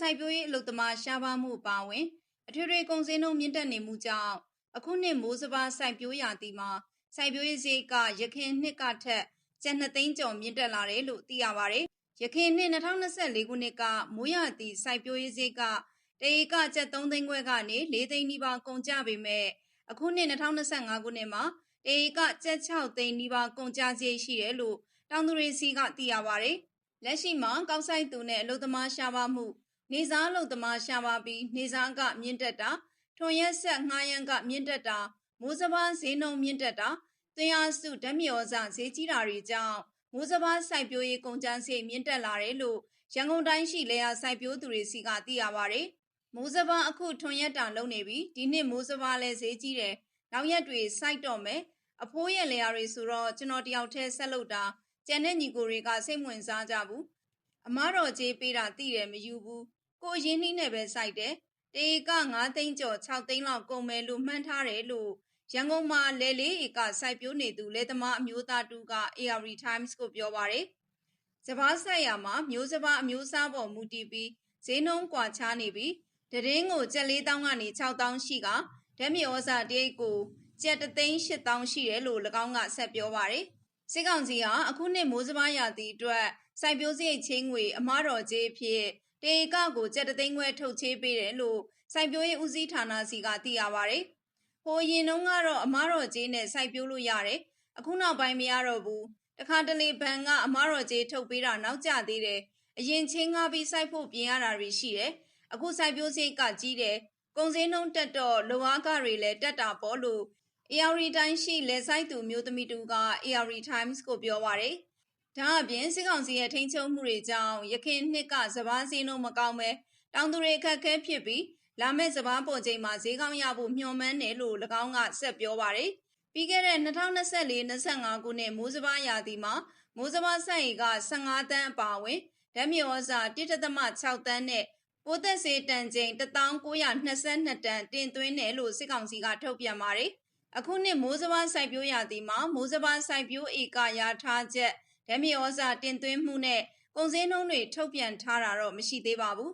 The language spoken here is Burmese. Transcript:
စိုက်ပျိုးရေးအလုပ်သမားရှားပါးမှုပါဝင်အထွေထွေကုန်စည်နှုန်းမြင့်တက်နေမှုကြောင့်အခုနှစ်မိုးစဘာစိုက်ပျိုးရာသီမှာစိုက်ပျိုးရေးစရိတ်ကရခင်နှစ်ကထက်ကျပ်2သိန်းကျော်မြင့်တက်လာတယ်လို့သိရပါတယ်။ရခင်နှစ်2024ခုနှစ်ကမိုးရာသီစိုက်ပျိုးရေးစရိတ်ကတဧကကျပ်3သိန်းခွဲကနေ4သိန်းနီးပါးကုန်ကျပေမဲ့အခုနှစ်2025ခုနှစ်မှာတဧကကျပ်6သိန်းနီးပါးကုန်ကျစရိတ်ရှိတယ်လို့တောင်သူတွေစီကသိရပါတယ်။ လက်ရှိမှာကောက်ဆိုင်သူနဲ့အလုပ်သမားရှားပါမှုနေစားအလုပ်သမားရှားပါပြီးနေစားကမြင့်တက်တာထွန်ရက်ဆက်ငှားရမ်းကမြင့်တက်တာမိုးစဘာဈေးနှုန်းမြင့်တက်တာသွင်းအားစုဓာတ်မြေဩဇဈေးကြီးတာတွေကြောင့်မိုးစဘာစိုက်ပျိုးရေးကုန်ကျန်းစရိတ်မြင့်တက်လာတယ်လို့ရန်ကုန်တိုင်းရှိလေယာစိုက်ပျိုးသူတွေစီကသိရပါတယ်။မိုးစဘာအခုထွန်ရက်တာလုံနေပြီဒီနှစ်မိုးစဘာလည်းဈေးကြီးတယ်နောက်ရက်တွေစိုက်တော့မယ်အဖိုးရဲ့လေယာတွေဆိုတော့ကျွန်တော်တယောက်တည်းဆက်လုပ်တာ ကျန်တဲ့ညီကိုတွေကစိတ်ဝင်စားကြဘူးအမားတော်ကြီးပေးတာသိတယ်မယူဘူးကိုရင်းနှီးနဲ့ပဲစိုက်တယ်တေက9သိန်းကျော်6သိန်းလောက်ကုန်မယ်လို့မှန်းထားတယ်လို့ရန်ကုန်မှာလယ်လေးဧကစိုက်ပျိုးနေသူလယ်သမားအမျိုးသားတူက AR Times ကိုပြောပါတယ်။စဘာဆိုင်ရာမှာမျိုးစဘာအမျိုးအစားပေါ်မူတည်ပြီးဈေးနှုန်းကွာခြားနေပြီးတရင်ကိုကျပ်၄000ကနေ6000ရှိကဓာတ်မြေဩဇာတရိတ်ကိုကျပ်3သိန်း8000ရှိတယ်လို့၎င်းကဆက်ပြောပါတယ်။ စစ်ကောင်စီဟာအခုနှစ်မိုးစဘာရာသီအတွက်စိုက်ပျိုးစရိတ်ချင်းငွေအမားတော်ကြီးအဖြစ်တေကကိုကျပ်တသိန်းခွဲထုတ်ချေးပေးတယ်လို့စိုက်ပျိုးရေးဦးစီးဌာနစီကသိရပါတယ်။ဟိုရင်တုန်းကတော့အမားတော်ကြီးနဲ့စိုက်ပျိုးလို့ရတယ်။အခုနောက်ပိုင်းမရတော့ဘူး။တခါတလေဘန်ကအမားတော်ကြီးထုတ်ပေးတာနောက်ကျသေးတယ်။အရင်ချင်းငါပြီးစိုက်ဖို့ပြင်ရတာတွေရှိတယ်။အခုစိုက်ပျိုးစိတ်ကကြီးတယ်။ကုန်စည်နှုန်းတက်တော့လုံအားကတွေလည်းတက်တာပေါ့လို့ AR တိုင်းရှိလေဆိုင်သူမျိုးသမီးတူက AR Times ကိုပြောပါတယ်။ဒါအပြင်စစ်ကောင်စီရဲ့ထိန်းချုပ်မှုတွေကြောင့်ရခင်နှစ်ကစဘာစည်းနှုန်းမကောင်းပဲတောင်သူတွေအခက်ခဲဖြစ်ပြီးလာမယ့်စဘာပေါ်ချိန်မှာဈေးကောင်းရဖို့မျှော်မှန်းတယ်လို့၎င်းကဆက်ပြောပါတယ်။ပြီးခဲ့တဲ့2024-25ခုနှစ်မိုးစဘာရာသီမှာမိုးစဘာဆိုင်ရီက15တန်းအပါအဝင်ဓာတ်မြေဩဇာ1.6တန်းနဲ့ပိုးသက်စေတန်ချိန်1922တန်းတင်သွင်းတယ်လို့စစ်ကောင်စီကထုတ်ပြန်ပါတယ်။ အခုနှစ်မိုးစဘာစိုက်ပျိုးရာသီမှာမိုးစဘာစိုက်ပျိုးဧကရထားချက်ဓာတ်မြေဩဇာတင်သွင်းမှုနဲ့ကုန်စည်နှုန်းတွေထုတ်ပြန်ထားတာတော့မရှိသေးပါဘူး